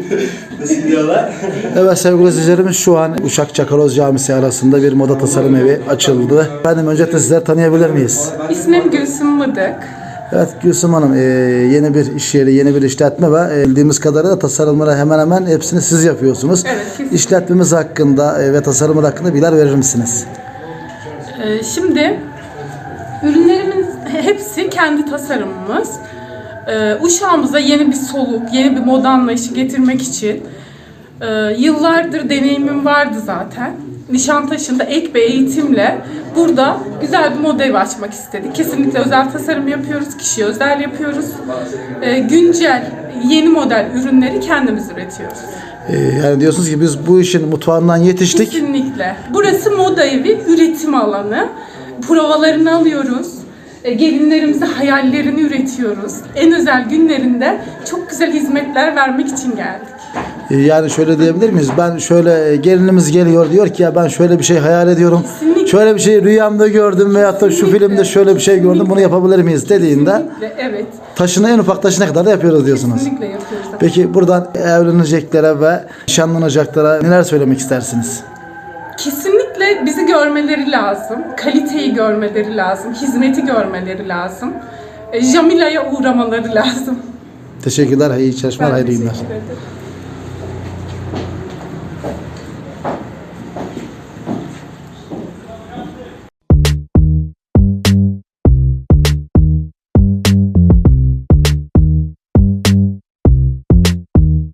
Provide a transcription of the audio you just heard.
Nasıl gidiyorlar? Evet sevgili izleyicilerimiz şu an Uşak Çakaroz Camisi arasında bir moda tasarım evi açıldı. Efendim öncelikle sizler tanıyabilir miyiz? İsmim Gülsüm Mıdık. Evet Gülsüm Hanım e, yeni bir iş yeri, yeni bir işletme ve e, bildiğimiz kadarıyla tasarımları hemen hemen hepsini siz yapıyorsunuz. Evet, kesinlikle. İşletmemiz hakkında e, ve tasarımı hakkında bilgiler verir misiniz? Ee, şimdi ürünlerimin hepsi kendi tasarımımız. Ee, Uşağımıza yeni bir soluk, yeni bir moda anlayışı getirmek için e, yıllardır deneyimim vardı zaten. Nişantaşı'nda ek bir eğitimle burada güzel bir moda evi açmak istedik. Kesinlikle özel tasarım yapıyoruz, kişiye özel yapıyoruz. Ee, güncel, yeni model ürünleri kendimiz üretiyoruz. E, yani diyorsunuz ki biz bu işin mutfağından yetiştik. Kesinlikle. Burası moda evi, üretim alanı. Provalarını alıyoruz. E, Gelinlerimize hayallerini üretiyoruz. En özel günlerinde çok güzel hizmetler vermek için geldik. E, Yani şöyle diyebilir miyiz? Ben şöyle e, gelinimiz geliyor diyor ki ya ben şöyle bir şey hayal ediyorum. Kesinlikle. Şöyle bir şey rüyamda gördüm veyahut da şu Kesinlikle. filmde şöyle bir şey gördüm. Bunu yapabilir miyiz dediğinde Kesinlikle, evet. taşını en ufak taşına kadar da yapıyoruz diyorsunuz. Kesinlikle yapıyoruz. Peki buradan evleneceklere ve nişanlanacaklara neler söylemek istersiniz? Kesinlikle bizi görmeleri lazım. Kaliteyi görmeleri lazım. Hizmeti görmeleri lazım. E, Jamila'ya uğramaları lazım. Teşekkürler, iyi çalışmalar, hayırlı günler.